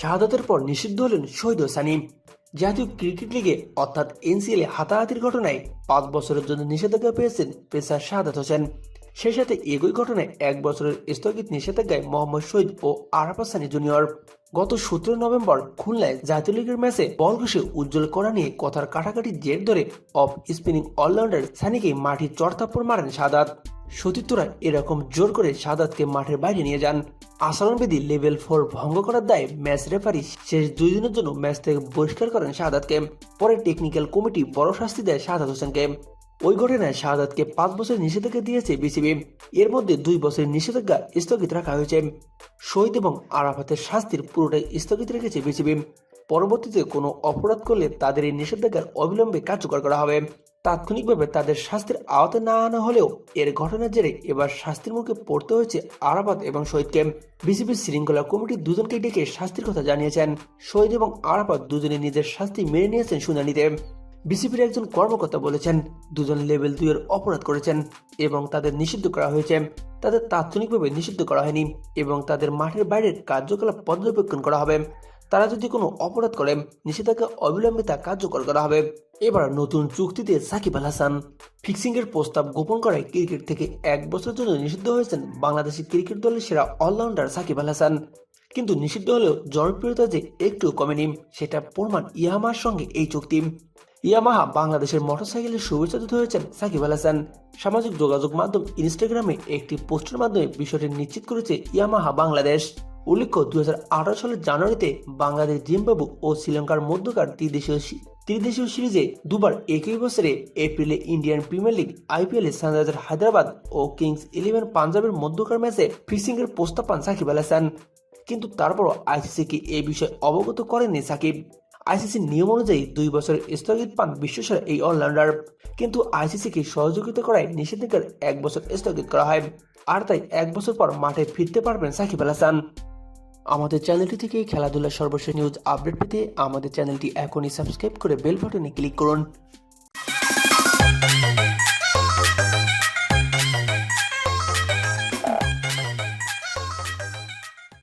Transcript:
শাহাদাতের পর নিষিদ্ধ হলেন শহীদ সানি জাতীয় ক্রিকেট লিগে অর্থাৎ এনসিএল হাতাহাতির ঘটনায় পাঁচ বছরের জন্য নিষেধাজ্ঞা পেয়েছেন পেসার শাহাদাত হোসেন। সেই সাথে একই ঘটনায় এক বছরের স্থগিত নিষেধাজ্ঞায় মোহাম্মদ শহীদ ও আরাফাত সানি জুনিয়র। গত সতেরো নভেম্বর খুলনায় জাতীয় লীগের ম্যাচে বল ঘুষে উজ্জ্বল করা নিয়ে কথার কাটাকাটি জের ধরে অফ স্পিনিং অলরাউন্ডার সানিকে মাটি চড়তাপ্পড় মারেন সাদাত সতীর্থরা এরকম জোর করে সাদাতকে মাঠের বাইরে নিয়ে যান। আচরণবিধি লেভেল ফোর ভঙ্গ করার দায়ে ম্যাচ রেফারি শেষ দুই দিনের জন্য ম্যাচ থেকে বহিষ্কার করেন শাহাদাতকে। পরে টেকনিক্যাল কমিটি বড় শাস্তি দেয় শাহাদাত হোসেনকে। ওই ঘটনায় শাহাদাতকে পাঁচ বছর নিষেধাজ্ঞা দিয়েছে বিসিবি। এর মধ্যে দুই বছরের নিষেধাজ্ঞা স্থগিত রাখা হয়েছে। শহীদ এবং আরাফাতের শাস্তির পুরোটাই স্থগিত রেখেছে বিসিবি। পরবর্তীতে কোনো অপরাধ করলে তাদের এই নিষেধাজ্ঞার অবিলম্বে কার্যকর করা হবে। তাৎক্ষণিকভাবে তাদের শাস্তির আওতায় না আনা হলেও এর ঘটনার জেরে এবার শাস্তির মুখে পড়তে হয়েছে আরাফাত এবং শহীদকে। বিসিবির শৃঙ্খলা কমিটি দুজনকে ডেকে শাস্তির কথা জানিয়েছেন। শহীদ এবং আরাফাত দুজনে নিজের শাস্তি মেনে নিয়েছেন শুনানিতে। বিসিবির একজন কর্মকর্তা বলেছেন, দুজন লেভেল দুই এর অপরাধ করেছেন এবং তাদের নিষিদ্ধ করা হয়েছে। তাদের তাৎক্ষণিকভাবে নিষিদ্ধ করা হয়নি এবং তাদের মাঠের বাইরের কার্যকলাপ পর্যবেক্ষণ করা হবে। তারা যদি কোনো অপরাধ করে, নিষেধাজ্ঞা অবিলম্বে তা কার্যকর করা হবে। এবার নতুন চুক্তিতে সাকিব আল হাসান ফিক্সিং এর প্রস্তাব গোপন করায় ক্রিকেট থেকে এক বছরের জন্য নিষিদ্ধ হয়েছেন বাংলাদেশের ক্রিকেট দলের সেরা অলরাউন্ডার সাকিব আল হাসান। কিন্তু নিষিদ্ধ হলেও জনপ্রিয়তা যে একটু কমেনি, সেটা প্রমাণ ইয়ামার সঙ্গে এই চুক্তি। ইয়ামাহা বাংলাদেশের মোটরসাইকেলের শুভেচ্ছা দূত হয়েছেন সাকিব আল হাসান। সামাজিক যোগাযোগ মাধ্যম ইনস্টাগ্রামে একটি পোস্টের মাধ্যমে বিষয়টি নিশ্চিত করেছে ইয়ামাহা বাংলাদেশ। উল্লেখ্য, দুই হাজার আঠারো সালের জানুয়ারিতে বাংলাদেশ জিম্বাবু ও শ্রীলঙ্কার মধ্যকার ত্রিদেশীয় ত্রিদেশীয় সিরিজে দুবার একই বছরে এপ্রিলে ইন্ডিয়ান প্রিমিয়ার লিগ, আইপিএল এ সানরাইজার হায়দ্রাবাদ ও কিংস ইলেভেন পাঞ্জাবের মধ্যকার ম্যাচে ফিক্সিং এর প্রস্তাব পান সাকিব আল হাসান। কিন্তু তারপরও আইসিসিকে এই বিষয়ে অবগত করেননি সাকিব। আইসিসির নিয়ম অনুযায়ী দুই বছরের স্থগিত পান বিশ্বসেরা এই অলরাউন্ডার। কিন্তু আইসিসিকে সহযোগিতা করায় নিষেধাজ্ঞার এক বছর স্থগিত করা হয়। আর তাই এক বছর পর মাঠে ফিরতে পারবেন সাকিব আল হাসান। আমাদের চ্যানেলটি থেকে খেলাধুলার সর্বশেষ নিউজ আপডেট পেতে আমাদের চ্যানেলটি এখনই সাবস্ক্রাইব করে বেল বাটনে ক্লিক করুন।